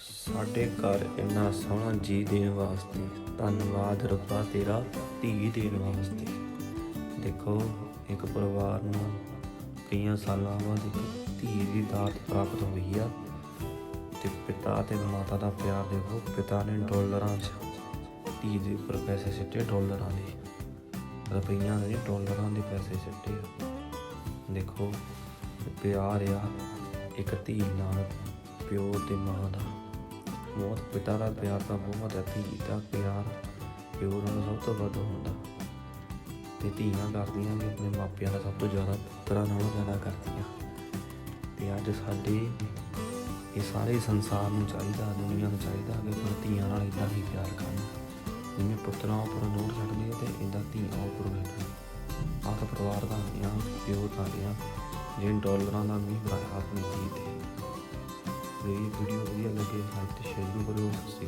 ਸਾਡੇ ਘਰ ਇੰਨਾ ਸੋਹਣਾ ਜੀ ਦੇਣ ਵਾਸਤੇ ਧੰਨਵਾਦ ਰੱਬਾ ਤੇਰਾ ਧੀ ਦੇਣ ਵਾਸਤੇ। ਦੇਖੋ ਇੱਕ ਪਰਿਵਾਰ ਨੂੰ ਕਈਆਂ ਸਾਲਾਂ ਬਾਅਦ ਇੱਕ ਧੀ ਦੀ ਦਾਤ ਪ੍ਰਾਪਤ ਹੋਈ ਆ। ਤੇ ਪਿਤਾ ਤੇ ਮਾਤਾ ਦਾ ਪਿਆਰ ਦੇਖੋ ਪਿਤਾ ਨੇ ਡਾਲਰਾਂ 'ਚ ਧੀ ਦੇ ਉੱਪਰ ਪੈਸੇ ਸਿੱਟੇ ਡਾਲਰਾਂ ਦੇ। ਰੁਪਈਆਂ ਦੇ ਨਹੀਂ, ਡਾਲਰਾਂ ਦੇ ਪੈਸੇ ਸਿੱਟੇ। ਦੇਖੋ ਪਿਆਰ ਆ ਇੱਕ ਧੀ ਨਾਲ ਪਿਓ ਤੇ ਮਾਂ ਦਾ। ਬਹੁਤ ਪਿਤਾ ਦਾ ਪਿਆਰ ਤਾਂ ਬਹੁਤ ਹੈ, ਧੀ ਦਾ ਪਿਆਰ ਪਿਓ ਨਾਲੋਂ ਸਭ ਤੋਂ ਵੱਧ ਹੁੰਦਾ। ਤੇ ਧੀਆਂ ਕਰਦੀਆਂ ਵੀ ਆਪਣੇ ਮਾਪਿਆਂ ਦਾ ਸਭ ਤੋਂ ਜ਼ਿਆਦਾ ਪੁੱਤਰਾਂ ਨਾਲੋਂ ਜ਼ਿਆਦਾ ਕਰਦੀਆਂ। ਤੇ ਅੱਜ ਸਾਡੇ ਇਹ ਸਾਰੇ ਸੰਸਾਰ ਨੂੰ ਚਾਹੀਦਾ, ਦੁਨੀਆ ਨੂੰ ਚਾਹੀਦਾ ਕਿ ਆਪਣੀ ਧੀਆਂ ਨਾਲ ਇਦਾਂ ਹੀ ਪਿਆਰ ਕਰਨ। ਜਿਵੇਂ ਪੁੱਤਰਾਂ ਉੱਪਰ ਨੋਟ ਛੱਡਦੇ ਆ ਤੇ ਇਦਾਂ ਧੀਆਂ ਉੱਪਰ ਬੈਠਣ ਆਹ ਪਰਿਵਾਰ ਦਾ ਆ ਪਿਓ ਦਾ ਆ ਜਿਹਨ ਡਾਲਰਾਂ ਦਾ ਮੀਂਹ ਬਣਾਇਆ ਆਪਣੀ ਵੀਡੀਓ ਵਧੀਆ ਲੱਗੇ ਲਾਈਕ ਤੇ ਸ਼ੇਅਰ ਵੀ ਕਰਿਓ ਸਤਿ